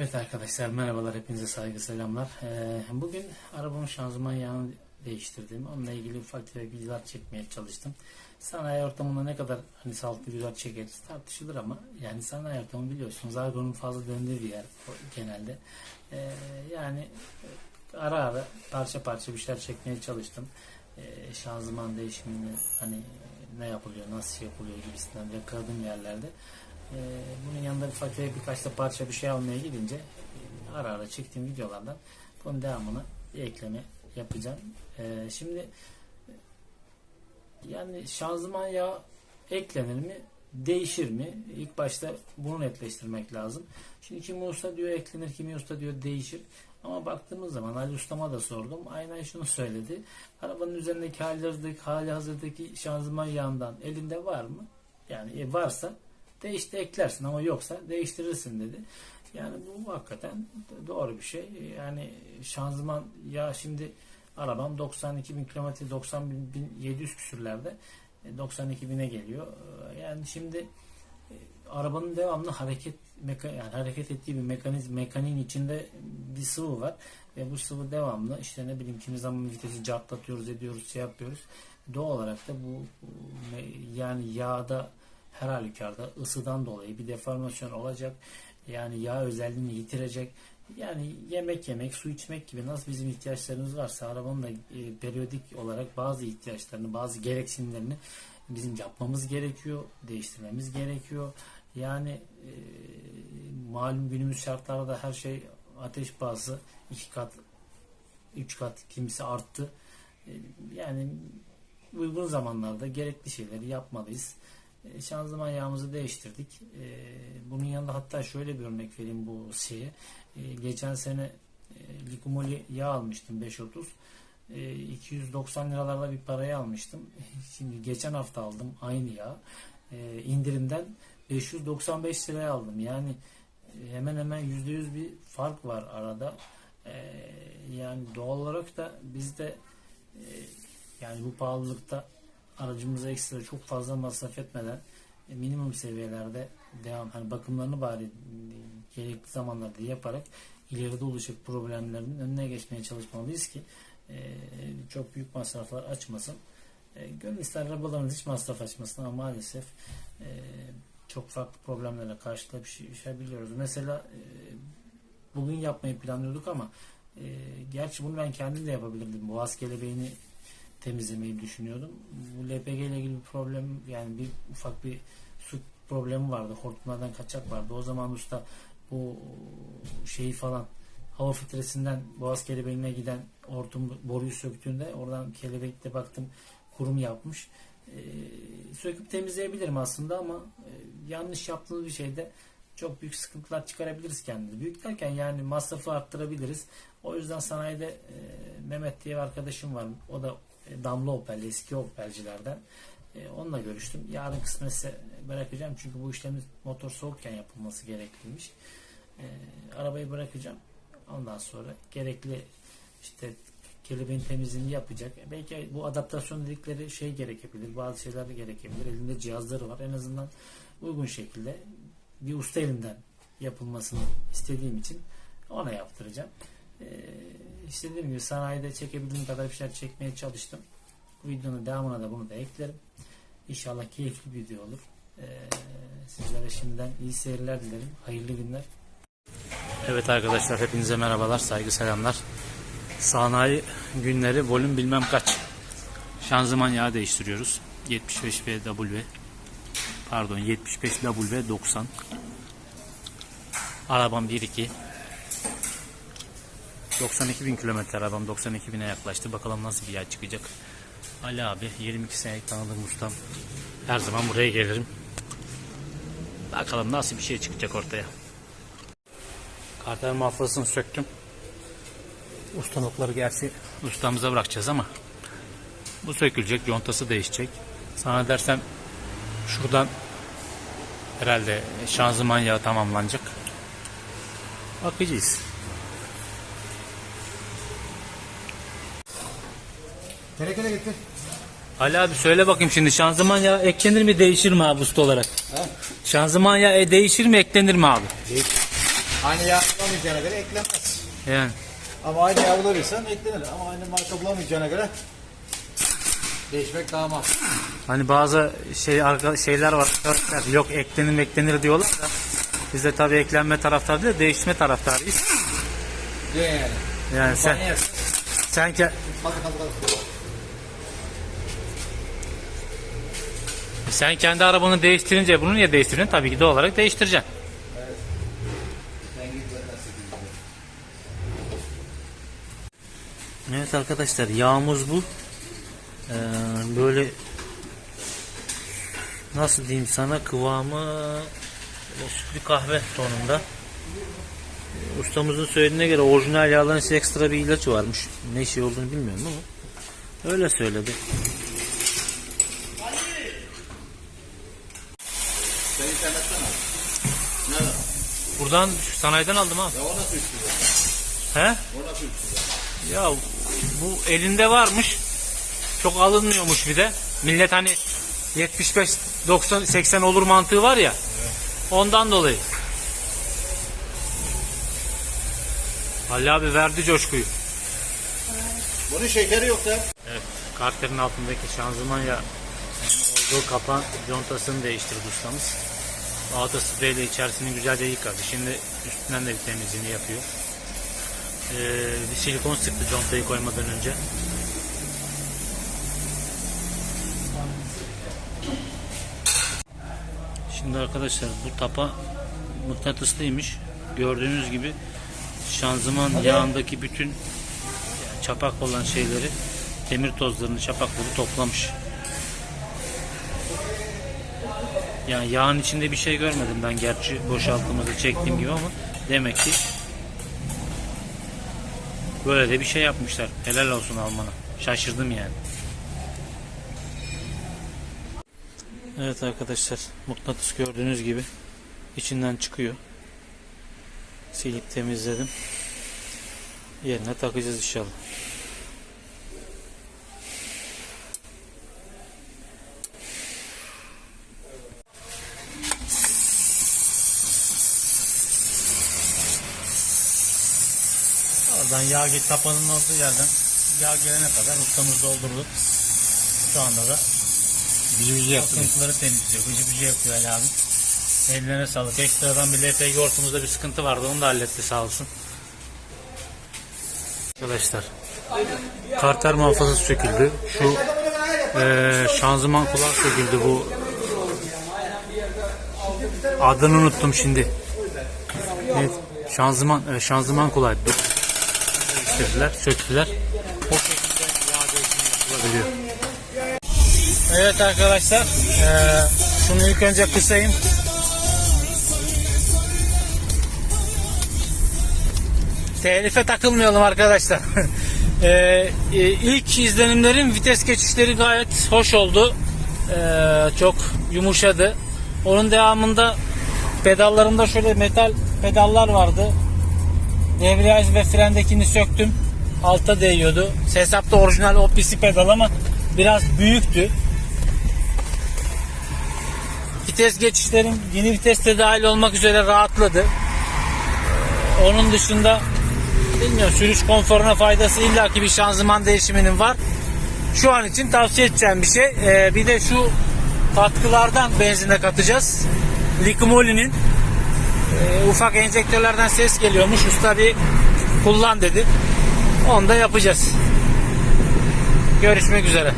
Evet arkadaşlar merhabalar hepinize saygı selamlar. Ee, bugün arabamın şanzıman yağını değiştirdim. Onunla ilgili ufak tefek videolar çekmeye çalıştım. Sanayi ortamında ne kadar hani sağlıklı videolar çekeriz tartışılır ama yani sanayi ortamı biliyorsunuz argonun fazla döndüğü bir yer genelde. Ee, yani ara ara parça parça bir şeyler çekmeye çalıştım. Ee, şanzıman değişimini hani ne yapılıyor, nasıl yapılıyor gibisinden yakaladığım yerlerde. Ee, bunun yanında bir fakire birkaç da parça bir şey almaya gidince e, ara ara çektiğim videolardan bunun devamını ekleme yapacağım. Ee, şimdi e, yani şanzıman yağı eklenir mi? Değişir mi? İlk başta bunu netleştirmek lazım. Şimdi kimi usta diyor eklenir, kimi usta diyor değişir. Ama baktığımız zaman Ali Ustama da sordum. Aynen şunu söyledi. Arabanın üzerindeki hali hazırdaki, hali hazırdaki şanzıman yağından elinde var mı? Yani e, varsa değişti eklersin ama yoksa değiştirirsin dedi. Yani bu hakikaten doğru bir şey. Yani şanzıman ya şimdi arabam 92 bin kilometre 90 bin, bin 700 küsürlerde e, 92 bine geliyor. E, Yani şimdi e, arabanın devamlı hareket meka, yani hareket ettiği bir mekanizm mekaniğin içinde bir sıvı var ve bu sıvı devamlı işte ne bileyim kimi zaman vitesi cartlatıyoruz ediyoruz şey yapıyoruz. Doğal olarak da bu, yani yağda her halükarda ısıdan dolayı bir deformasyon olacak. Yani yağ özelliğini yitirecek. Yani yemek yemek, su içmek gibi nasıl bizim ihtiyaçlarımız varsa arabanın da e, periyodik olarak bazı ihtiyaçlarını, bazı gereksinimlerini bizim yapmamız gerekiyor, değiştirmemiz gerekiyor. Yani e, malum günümüz şartlarda her şey ateş pahası iki kat, üç kat kimisi arttı. E, yani uygun zamanlarda gerekli şeyleri yapmalıyız. E, Şanzıman yağımızı değiştirdik. E, Bunun yanında hatta şöyle bir örnek vereyim bu şeye. E, Geçen sene Likumoli yağ almıştım 530. E, 290 liralarla bir parayı almıştım. Şimdi geçen hafta aldım aynı yağ. İndirimden 595 liraya aldım. Yani hemen hemen %100 bir fark var arada. Yani doğal olarak da bizde yani bu pahalılıkta aracımıza ekstra çok fazla masraf etmeden e, minimum seviyelerde devam hani bakımlarını bari e, gerekli zamanlarda yaparak ileride olacak problemlerin önüne geçmeye çalışmalıyız ki e, çok büyük masraflar açmasın. Gönül ister arabalarımız hiç masraf açmasın ama maalesef çok farklı problemlerle karşılaşabiliyoruz. Mesela bugün yapmayı planlıyorduk ama gerçi bunu ben kendim de yapabilirdim. Boğaz kelebeğini temizlemeyi düşünüyordum. Bu LPG ile ilgili bir problem yani bir ufak bir su problemi vardı. Hortumlardan kaçak vardı. O zaman usta bu şeyi falan hava filtresinden boğaz kelebeğine giden hortum boruyu söktüğünde oradan kelebekte baktım kurum yapmış. Ee, söküp temizleyebilirim aslında ama e, yanlış yaptığımız bir şeyde çok büyük sıkıntılar çıkarabiliriz kendimize. Büyük derken yani masrafı arttırabiliriz. O yüzden sanayide e, Mehmet diye bir arkadaşım var. O da Damla Opel, eski Opel'cilerden. E, onunla görüştüm. Yarın kısmetse bırakacağım. Çünkü bu işlemin motor soğukken yapılması gerekliymiş. E, arabayı bırakacağım. Ondan sonra gerekli işte kelebeğin temizliğini yapacak. E, Belki bu adaptasyon dedikleri şey gerekebilir. Bazı şeyler de gerekebilir. Elinde cihazları var. En azından uygun şekilde bir usta elinden yapılmasını istediğim için ona yaptıracağım. Ee, işte dediğim gibi sanayide çekebildiğim kadar bir şeyler çekmeye çalıştım. Bu videonun devamına da bunu da eklerim. İnşallah keyifli bir video olur. Ee, sizlere şimdiden iyi seyirler dilerim. Hayırlı günler. Evet arkadaşlar hepinize merhabalar, saygı selamlar. Sanayi günleri volüm bilmem kaç. Şanzıman yağı değiştiriyoruz. 75 BW pardon 75 W 90 arabam 1-2 92 bin kilometre arabam 92 bine yaklaştı. Bakalım nasıl bir yağ çıkacak. Ali abi 22 senelik tanıdığım ustam. Her zaman buraya gelirim. Bakalım nasıl bir şey çıkacak ortaya. Kartel maflasını söktüm. Ustanokları gerçi ustamıza bırakacağız ama bu sökülecek contası değişecek. Sana dersem Şuradan herhalde şanzıman yağı tamamlanacak. Bakacağız. Tenekene getir. Ali abi söyle bakayım şimdi şanzıman yağı eklenir mi değişir mi abi usta olarak? Şanzıman yağı e, değişir mi eklenir mi abi? Aynı yağ bulamayacağına göre eklenmez. Yani. Ama aynı yağ bulabilirsen eklenir. Ama aynı marka bulamayacağına göre değişmek daha mantıklı. Hani bazı şey arka, şeyler var arkadaşlar yok eklenir eklenir diyorlar da biz de tabii eklenme taraftarı değil değişme taraftarıyız. Yani. Yani sen Sen... sen sen kendi arabanı değiştirince bunu niye değiştiriyorsun? Tabii ki de olarak değiştireceksin. Evet arkadaşlar yağımız bu. Ee, böyle nasıl diyeyim sana kıvamı sütlü kahve tonunda. Ee, Ustamızın söylediğine göre orijinal yağların ekstra bir ilacı varmış. Ne şey olduğunu bilmiyorum ama öyle söyledi. Buradan sanayiden aldım abi. Ya o nasıl 3 lira? He? O nasıl 3 lira? Ya bu elinde varmış. Çok alınmıyormuş bir de. Millet hani 75 90 80 olur mantığı var ya. Ondan dolayı. Ali abi verdi coşkuyu. Bunun şekeri yok ya. Evet. Karterin altındaki şanzıman ya olduğu kapan contasını değiştirdi ustamız. Auto spreyle içerisini güzelce yıkadı. Şimdi üstünden de bir temizliğini yapıyor. Ee, bir silikon sıktı contayı koymadan önce. Şimdi arkadaşlar bu tapa mıknatıslıymış. Gördüğünüz gibi şanzıman yağındaki bütün çapak olan şeyleri demir tozlarını çapakları toplamış. Yani yağın içinde bir şey görmedim ben gerçi boşalttığımızda çektiğim gibi ama demek ki böyle de bir şey yapmışlar. Helal olsun Alman'a. Şaşırdım yani. Evet arkadaşlar mıknatıs gördüğünüz gibi içinden çıkıyor. Silip temizledim. Yerine takacağız inşallah. Oradan yağ git tapanın olduğu yerden yağ gelene kadar ustamız doldurdu. Şu anda da Bizi bizi akıntıları temizliyor. Bıcı bıcı yapıyor Ali abi. Ellerine sağlık. Ekstradan bir LPG hortumuzda bir sıkıntı vardı. Onu da halletti sağ olsun. Arkadaşlar karter muhafazası söküldü. Şu eee, şanzıman kulak söküldü bu. Adını unuttum şimdi. Evet, şanzıman e, şanzıman kulağı değiştirdiler, söktüler. O şekilde yağ değişimi yapılabiliyor. Evet arkadaşlar, eee, şunu ilk önce kısayım. Telife takılmayalım arkadaşlar. Eee, e, ilk izlenimlerim vites geçişleri gayet hoş oldu. Eee, çok yumuşadı. Onun devamında pedallarımda şöyle metal pedallar vardı. Debriyaj ve frendekini söktüm. Alta değiyordu. Hesapta orijinal OPC pedal ama biraz büyüktü. Vites geçişlerim yeni viteste dahil olmak üzere rahatladı. Onun dışında bilmiyorum sürüş konforuna faydası illaki bir şanzıman değişiminin var. Şu an için tavsiye edeceğim bir şey. Ee, bir de şu katkılardan benzine katacağız. Likumoli'nin e, ufak enjektörlerden ses geliyormuş. Usta bir kullan dedi. Onu da yapacağız. Görüşmek üzere.